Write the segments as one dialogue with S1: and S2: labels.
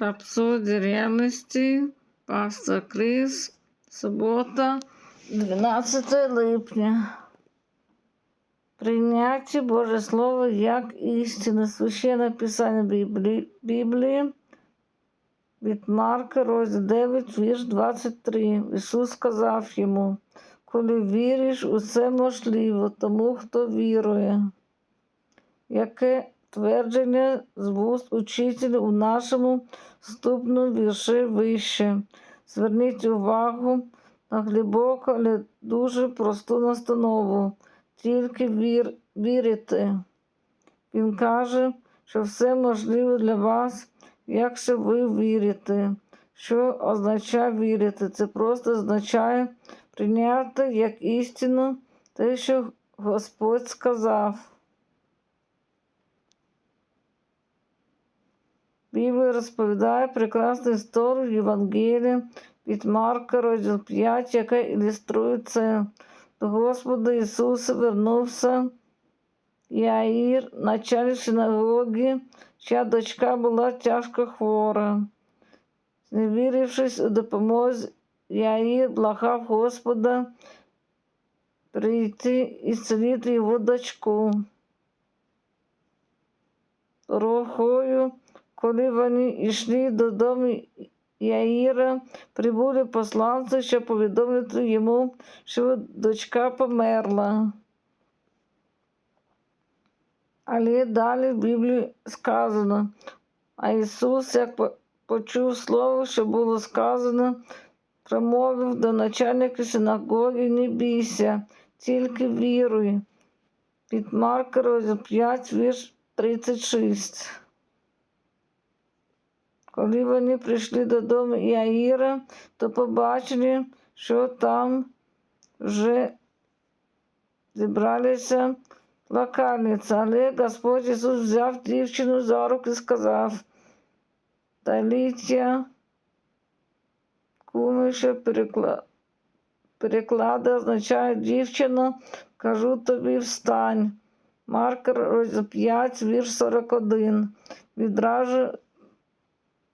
S1: Рапсодія реальності, пастор Крис, субота, 12 липня. Прийняття Боже Слово як істина, священне писання Біблії, Біблії від Марка, розділ 9, вірш 23. Ісус сказав йому, коли віриш, усе можливо тому, хто вірує. Яке твердження з вуст учителя у нашому вступному вірші вище. Зверніть увагу на глибоку, але дуже просту настанову. Тільки вір, вірите. Він каже, що все можливо для вас, якщо ви вірите. Що означає вірити? Це просто означає прийняти як істину те, що Господь сказав. Біблія розповідає прекрасну історію Євангелія від Марка, розділ 5, яка ілюструє це. До Господа Ісуса вернувся Яїр, начальник синагоги, чия дочка була тяжко хвора. Зневірившись у допомозі, Яїр благав Господа прийти і зцілити його дочку. Дорогою, коли вони йшли додому Яїра, прибули посланці, щоб повідомити йому, що дочка померла. Але далі в Біблії сказано, а Ісус, як почув слово, що було сказано, промовив до начальника синагоги, не бійся, тільки віруй. Від Марка, розділ 5, вірш 36. Коли вони прийшли додому Яїра, то побачили, що там вже зібралися локальниці. Але Господь Ісус взяв дівчину за руки і сказав, Талітя, куми, що перекла... переклади означає дівчина, кажу тобі встань. Марк розділ 5, вірш 41. Відразу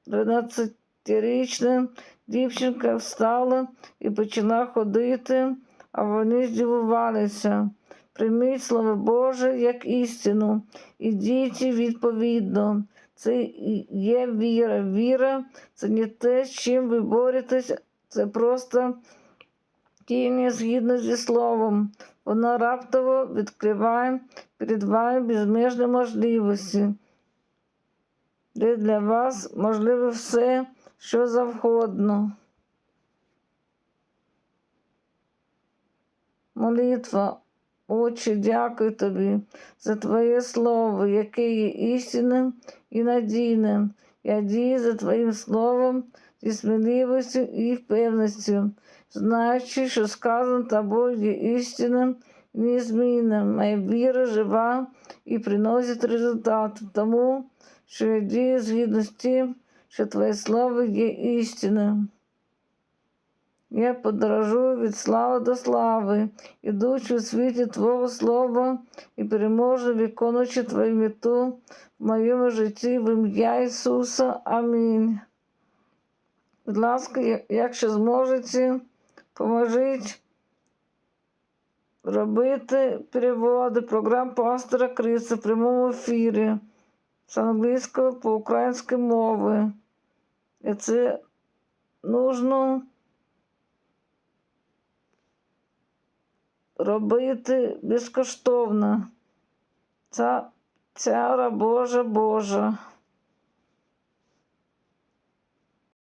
S1: 12-річна дівчинка встала і почала ходити, а вони здивувалися. Прийміть слово Боже як істину, ідіть відповідно. Це є віра. Віра це не те, з чим ви боретесь, це просто діяння згідно зі словом. Вона раптово відкриває перед вами безмежні можливості де для вас можливо все, що завгодно. Молитва, Отче, дякую тобі за Твоє Слово, яке є істинним і надійним. Я дію за Твоїм Словом зі сміливістю і впевненістю, знаючи, що сказано тобою є істинним і незмінним. Моя віра жива і приносить результат. Тому що я дію згідно з тим, що Твоє слово є істиною. Я подорожую від слави до слави, ідучи у світі Твого Слова і переможно виконуючи Твою мету в моєму житті в ім'я Ісуса. Амінь. Будь ласка, якщо зможете, поможіть робити переводи програм пастора Криса в прямому ефірі з англійської по українській мови. І це нужно робити безкоштовно. Ця, ця Божа Божа.